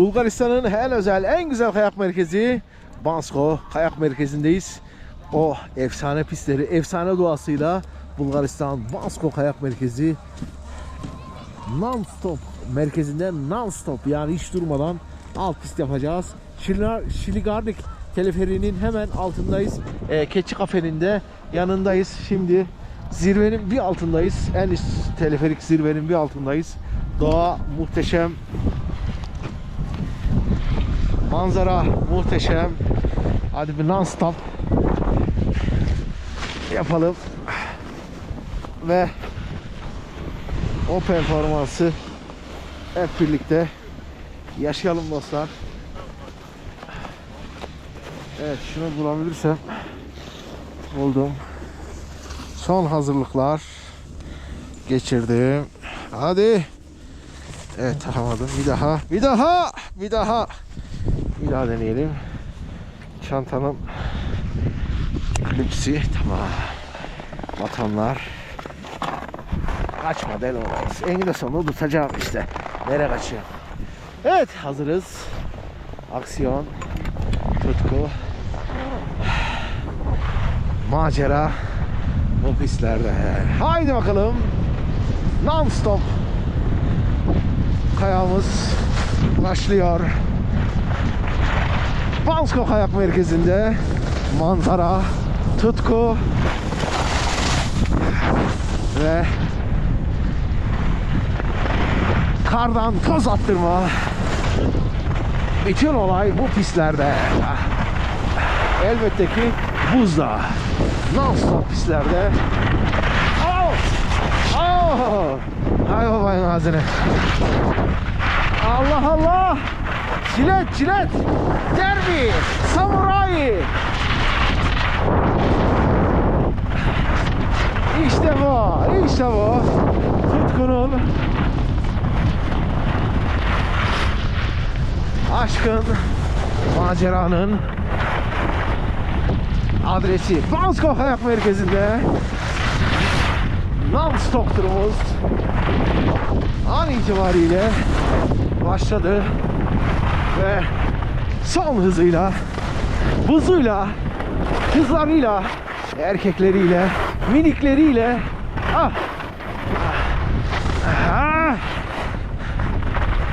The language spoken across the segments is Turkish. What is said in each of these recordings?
Bulgaristan'ın en özel, en güzel kayak merkezi Bansko Kayak Merkezi'ndeyiz. O efsane pistleri, efsane doğasıyla Bulgaristan Bansko Kayak Merkezi non-stop merkezinde non-stop yani hiç durmadan alt pist yapacağız. Şiligar- Şiligardik teleferiğinin hemen altındayız. Ee, Keçi kafenin de yanındayız. Şimdi zirvenin bir altındayız. En üst teleferik zirvenin bir altındayız. Doğa muhteşem. Manzara muhteşem. Hadi bir non-stop yapalım. Ve o performansı hep birlikte yaşayalım dostlar. Evet şunu bulabilirsem buldum. Son hazırlıklar geçirdim. Hadi. Evet alamadım. Bir daha. Bir daha. Bir daha. Bir daha deneyelim. Çantanın klipsi tamam. Batonlar. Kaçma deli olayız. Eninde sonunu tutacağım işte. Nereye kaçıyor? Evet hazırız. Aksiyon. Tutku. Macera. Bu pistlerde. Haydi bakalım. Non stop. Kayağımız başlıyor. Bansko Kayak Merkezi'nde manzara, tutku ve kardan toz attırma. Bütün olay bu pistlerde. Elbette ki buzda. Non-stop pistlerde. Oh! Oh! Hay babayın ağzını. Allah Allah! Cilet cilet! Derbi! Samuray! İşte bu! İşte bu! Tutkunun aşkın, maceranın adresi Bansko Kayak Merkezi'nde non-stop turumuz an itibariyle başladı ve son hızıyla, buzuyla, kızlarıyla, erkekleriyle, minikleriyle ah, ah,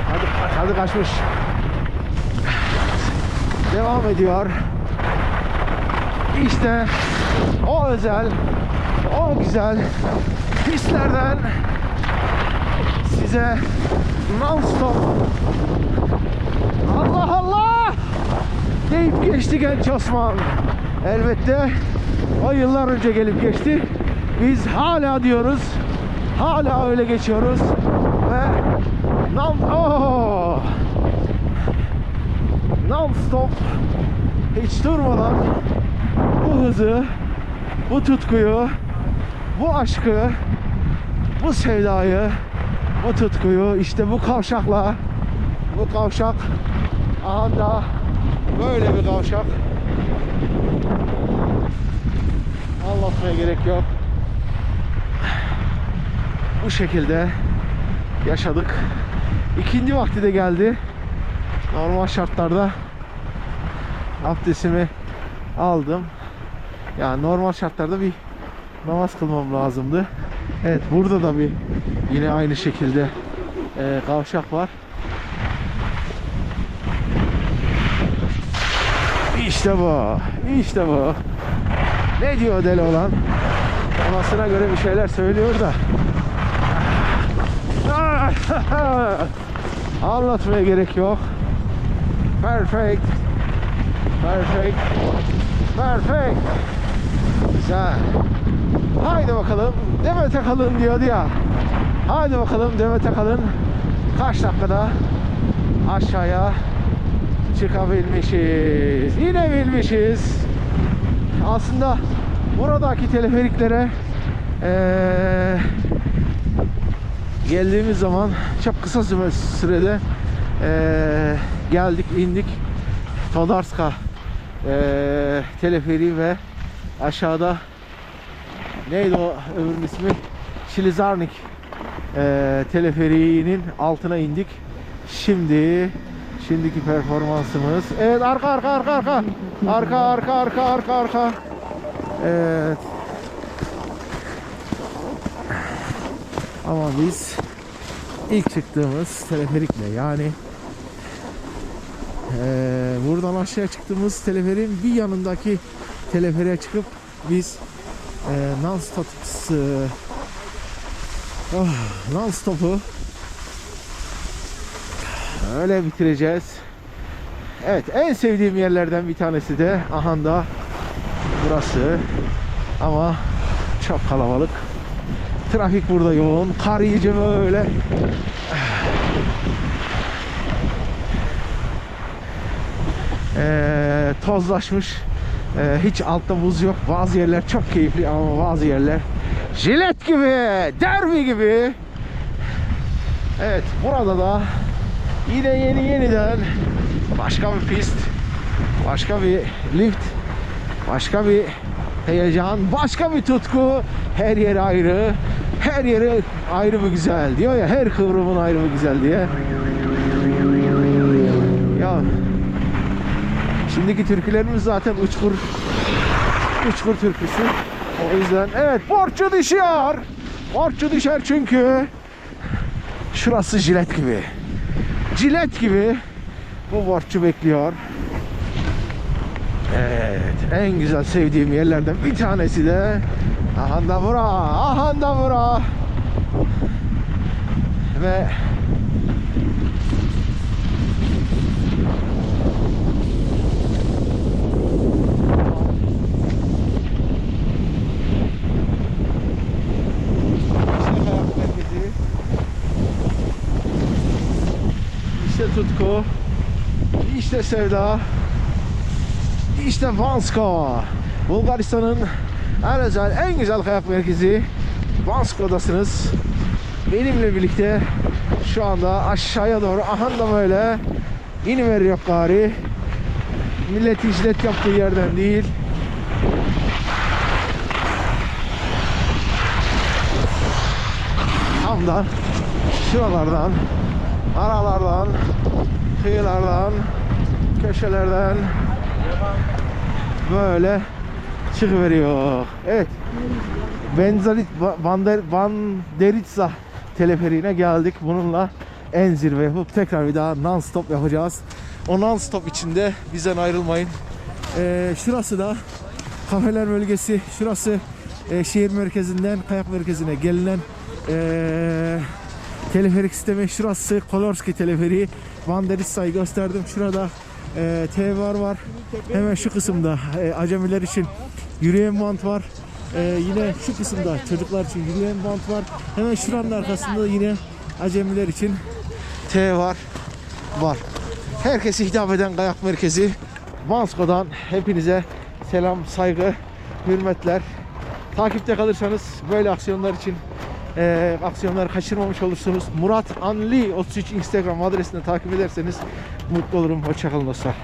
hadi, hadi kaçmış devam ediyor. İşte o özel, o güzel pistlerden size non-stop Allah Allah deyip geçti genç Osman. Elbette o yıllar önce gelip geçti. Biz hala diyoruz. Hala öyle geçiyoruz. Ve non oh! non-stop hiç durmadan bu hızı, bu tutkuyu, bu aşkı, bu sevdayı, bu tutkuyu işte bu kavşakla bu kavşak aha da böyle bir kavşak anlatmaya gerek yok bu şekilde yaşadık ikindi vakti de geldi normal şartlarda abdestimi aldım. Yani normal şartlarda bir namaz kılmam lazımdı. Evet burada da bir yine aynı şekilde e, kavşak var. İşte bu. İşte bu. Ne diyor deli olan? Anasına göre bir şeyler söylüyor da. Anlatmaya gerek yok. Perfect. Perfect. Perfect. Güzel. Haydi bakalım. Demet Akalın diyordu ya. Haydi bakalım Demet Akalın kaç dakikada aşağıya çıkabilmişiz. Yine bilmişiz. Aslında buradaki teleferiklere eee geldiğimiz zaman çok kısa süre- sürede eee, geldik indik Todarska eee teleferiği ve aşağıda neydi o öbürünün ismi Şilizarnik eee teleferiğinin altına indik şimdi Şimdiki performansımız. Evet arka arka arka arka. Arka arka arka arka arka. Evet. Ama biz ilk çıktığımız teleferikle yani eee, buradan aşağı çıktığımız teleferin bir yanındaki teleferiğe çıkıp biz eee non stop non stop'u öyle bitireceğiz. Evet en sevdiğim yerlerden bir tanesi de Ahanda burası. Ama çok kalabalık. Trafik burada yoğun. Kar iyice böyle. Ee, tozlaşmış. Ee, hiç altta buz yok. Bazı yerler çok keyifli ama bazı yerler jilet gibi, derbi gibi. Evet, burada da yine yeni yeniden başka bir pist, başka bir lift, başka bir heyecan, başka bir tutku. Her yer ayrı, her yeri ayrı bir güzel diyor ya, her kıvrımın ayrı bir güzel diye. Ya şimdiki türkülerimiz zaten uçkur uçkur türküsü. O yüzden evet borçlu düşüyor. Borçlu düşer çünkü şurası jilet gibi. Jilet gibi bu borçlu bekliyor. Evet, en güzel sevdiğim yerlerden bir tanesi de Ahanda bura. Ve İşte kayak merkezi. İşte tutku. İşte sevda. İşte Vansko. Bulgaristan'ın en özel, en güzel kayak merkezi Vansko'dasınız. Benimle birlikte şu anda aşağıya doğru aha da böyle iniveriyor gari. Millet işlet yaptığı yerden değil. Hamdan, şuralardan, aralardan, kıyılardan, köşelerden böyle çıkıveriyor. Evet. Benzalit Bander Banderitsa teleferiğine geldik. Bununla en zirve yapıp tekrar bir daha non stop yapacağız. O non stop içinde bizden ayrılmayın. Ee, şurası da kafeler bölgesi. Şurası e, şehir merkezinden kayak merkezine gelinen e, teleferik sistemi. Şurası Kolorski teleferiği. Banderitsa'yı gösterdim. Şurada e, TVR var. Hemen şu kısımda e, acemiler için yürüyen bant var. E, yine şu kısımda çocuklar için yürüyen bant var. Hemen şuranın arkasında da yine acemiler için TVR var. Herkese hitap eden kayak merkezi Vansko'dan hepinize selam, saygı, hürmetler. Takipte kalırsanız böyle aksiyonlar için e, aksiyonları kaçırmamış olursunuz. Murat Anli 33 Instagram adresini takip ederseniz mutlu olurum. Hoşçakalın dostlar.